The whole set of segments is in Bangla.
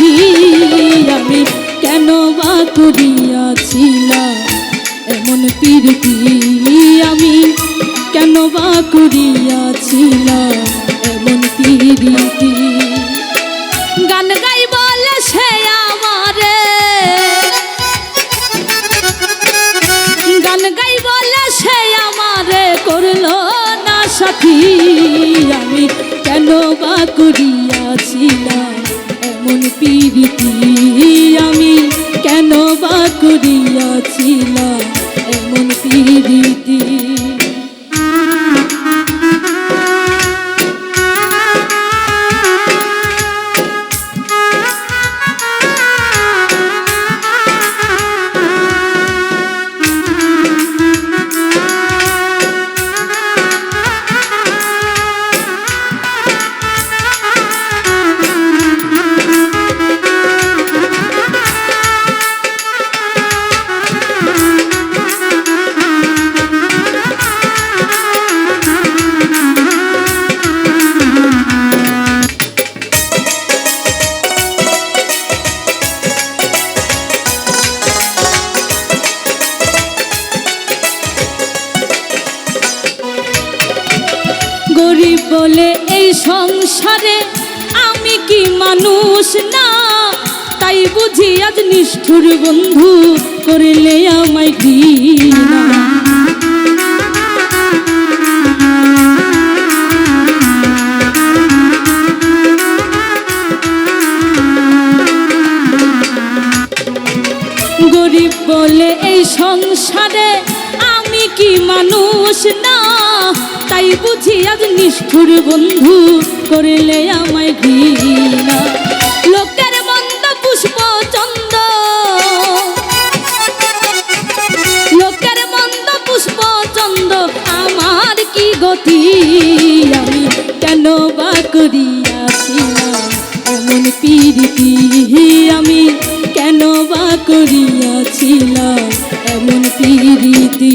সাথী আমি কেন বা করিয়াছিলাম? এমন প্রীতি আমি কেন বা করিয়াছিলাম? এমন প্রীতি। গান গাই বলে সে আমারে। গান গাই বলে সে আমারে। করল না সাথী, আমি কেন বা করিয়াছিলাম বলে, এই সংসারে আমি কি মানুষ না? তাই বুঝি আজ নিষ্ঠুর বন্ধু করলে আমায় ঘৃণা। গরিব বলে, এই সংসারে আমি কি মানুষ না? তাই বুঝি আজ নিষ্ঠুর বন্ধু করলে আমায় ঘৃণা। লোকের মন্দ পুষ্প চন্দ। লোকের মন্দ পুষ্প চন্দ, আমার কি গতি? আমি কেন বা করিয়াছিলাম এমন পিরিতি আমি কেন বা করিয়াছিলাম এমন পিরিতি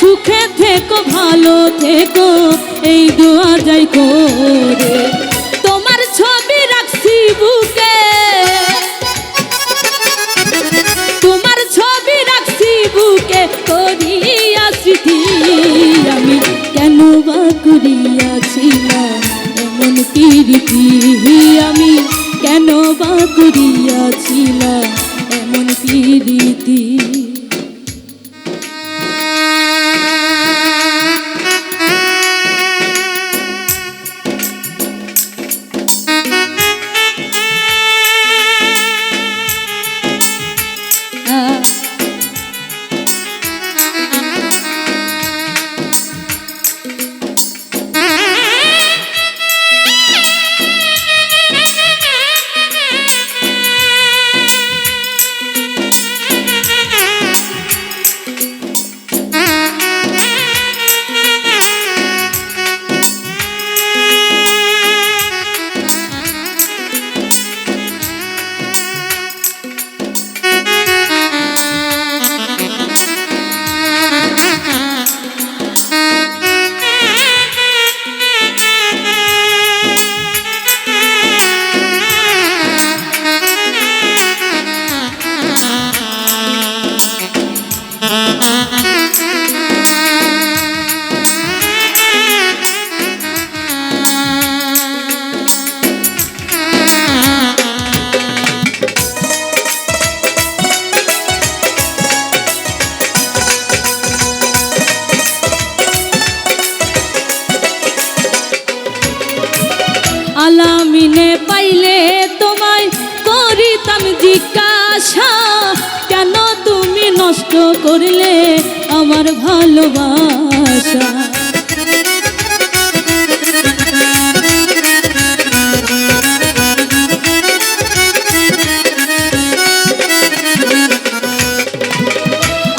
সুখে থেকো, ভালো থেকো, এই দোয়া যাই করে। তোমার ছবি রাখছি বুকে। তোমার ছবি রাখছি বুকে করিয়া স্মৃতি। আমি কেন বা করিয়াছিলাম এমন কীর্তি আমি কেন বা করিয়াছিলাম এমন কীর্তি করলে আমার ভালোবাসা।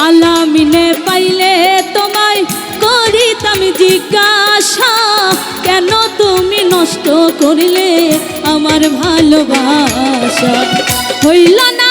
আলামিনে পাইলে তোমায় করিতাম জিজ্ঞাসা, কেন তুমি নষ্ট করিলে আমার ভালোবাসা? হইল না